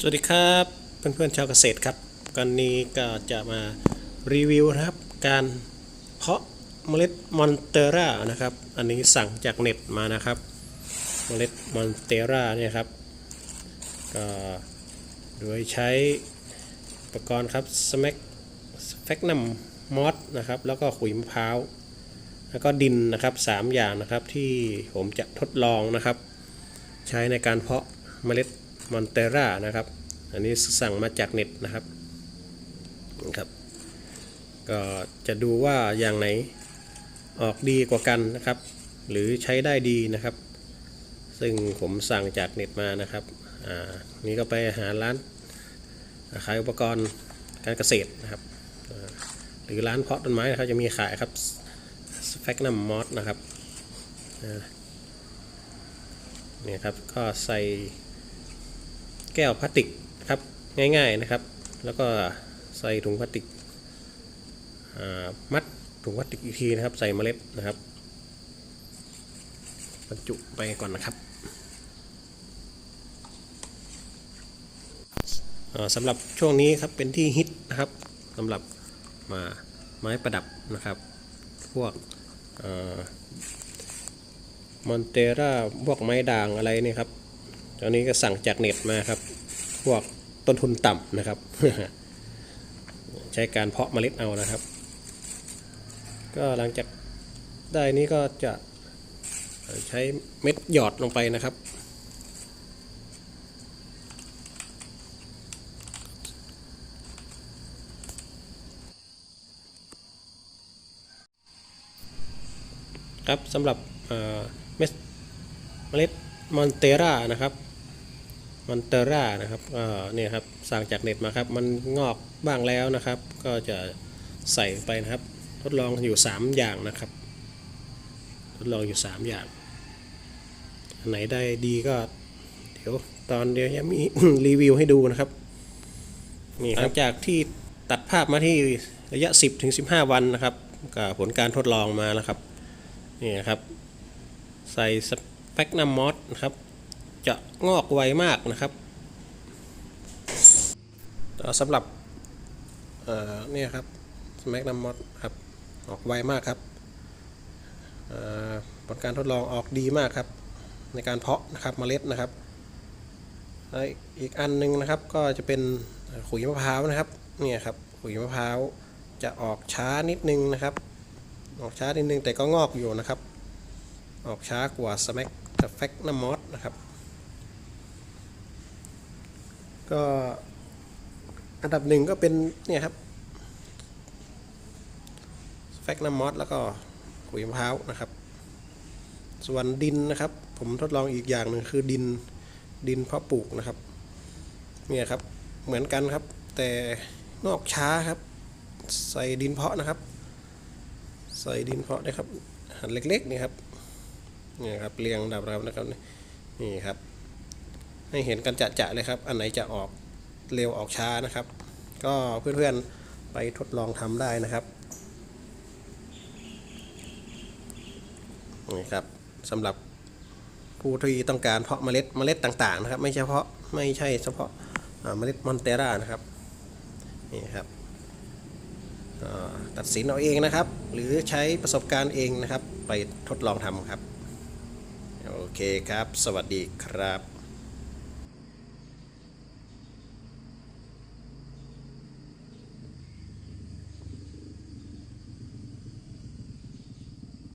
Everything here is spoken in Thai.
สวัสดีครับเพื่อนๆชาวเกษตรครับกันนี้ก็จะมารีวิวนะครับ การเพาะเมล็ดมอนเตอร่านะครับ อันนี้สั่งจากเน็ตมานะครับ เมล็ดมอนเตอร่าเนี่ยครับก็โดยใช้อุปกรณ์ครับสแมกแฟกนัมมอสนะครับ แล้วก็ขุยมะพร้าวแล้วก็ดินนะครับสามอย่างนะครับที่ผมจะทดลองนะครับ ใช้ในการเพาะเมล็ด มอนเตร่านะครับ อันนี้สั่งมาจากเน็ตนะครับนะครับก็จะดูว่าอย่างไหนออกดีกว่ากันนะครับ หรือใช้ได้ดีนะครับ ซึ่งผมสั่งจากเน็ตมานะครับอ่านี่ก็ไปหาร้านขายอุปกรณ์การเกษตรนะครับ หรือร้านเพาะต้นไม้นะครับจะมีขายครับสแฟกนัมมอสนะครับอ่าเนี่ยครับก็ใส่ แก้วพลาสติกครับง่ายๆนะครับ แล้วก็ใส่ถุงพลาสติกมัดถุงพลาสติกอีกทีนะครับ ใส่เมล็ดนะครับบรรจุไปก่อนนะครับสำหรับช่วงนี้ครับเป็นที่ฮิตนะครับสำหรับมาไม้ประดับนะครับ พวกมอนเตราพวกไม้ด่างอะไรนี่ครับ ตอนนี้ก็สั่งจากเน็ตมาครับ พวกต้นทุนต่ำนะครับ ใช้การเพาะเมล็ดเอานะครับ ก็หลังจากได้นี้ก็จะใช้เม็ดหยอดลงไปนะครับ ครับสำหรับเม็ดเมล็ดมอนเตรานะครับ มอนเตรานะครับก็เนี่ยครับสั่งจากเน็ตมาครับ มันงอกบ้างแล้วนะครับ ก็จะใส่ไปนะครับ ทดลองอยู่ 3 อย่างนะครับ ทดลองอยู่ 3 อย่างอันไหนได้ดีก็ เดี๋ยวตอนเดี๋ยวจะมีรีวิวให้ดูนะครับนี่หลังจากที่ตัดภาพมาที่ระยะ 10ถึง15 วันนะครับกับผลการทดลองมาแล้วครับนี่นะครับ ใส่สเปกนัมมอสนะครับ จะงอกไวมากนะครับสำหรับเนี่ยครับสเปกนัมมอสครับออกไวมากครับผลการทดลองออกดีมากครับ ในการเพาะนะครับเมล็ดนะครับแล้วอีกอันหนึงนะครับก็จะเป็นขุยมะพร้าวนะครับเนี่ยครับขุยมะพร้าวจะออกช้านิดนึงนะครับ ออกช้านิดนึงแต่ก็งอกอยู่นะครับ ออกช้ากว่าสแมกกับแฟกนัมมอสนะครับ ก็อันดับหนึ่งก็เป็นเนี่ยครับแฟกนัมมอสแล้วก็ขุยมะพร้าวนะครับ ส่วนดินนะครับ ผมทดลองอีกอย่างหนึ่งคือดินดินเพาะปลูกนะครับ เนี่ยครับเหมือนกันครับ แต่งอกช้าครับ ใส่ดินเพาะนะครับ ใส่ดินเพาะนะครับ หันเล็กๆนี่ครับเนี่ยครับเรียงดับรับนะครับนี่ครับ ให้เห็นกันจะๆเลยครับ อันไหนจะออกเร็วออกช้านะครับ ก็เพื่อนๆไปทดลองทำได้นะครับนี่ครับสำหรับผู้ที่ต้องการเพาะเมล็ดเมล็ดต่างๆนะครับ ไม่เฉพาะไม่ใช่เฉพาะเมล็ดมอนเตรานะครับนี่ครับตัดสินเอาเองนะครับ หรือใช้ประสบการณ์เองนะครับ ไปทดลองทำครับ โอเคครับ สวัสดีครับ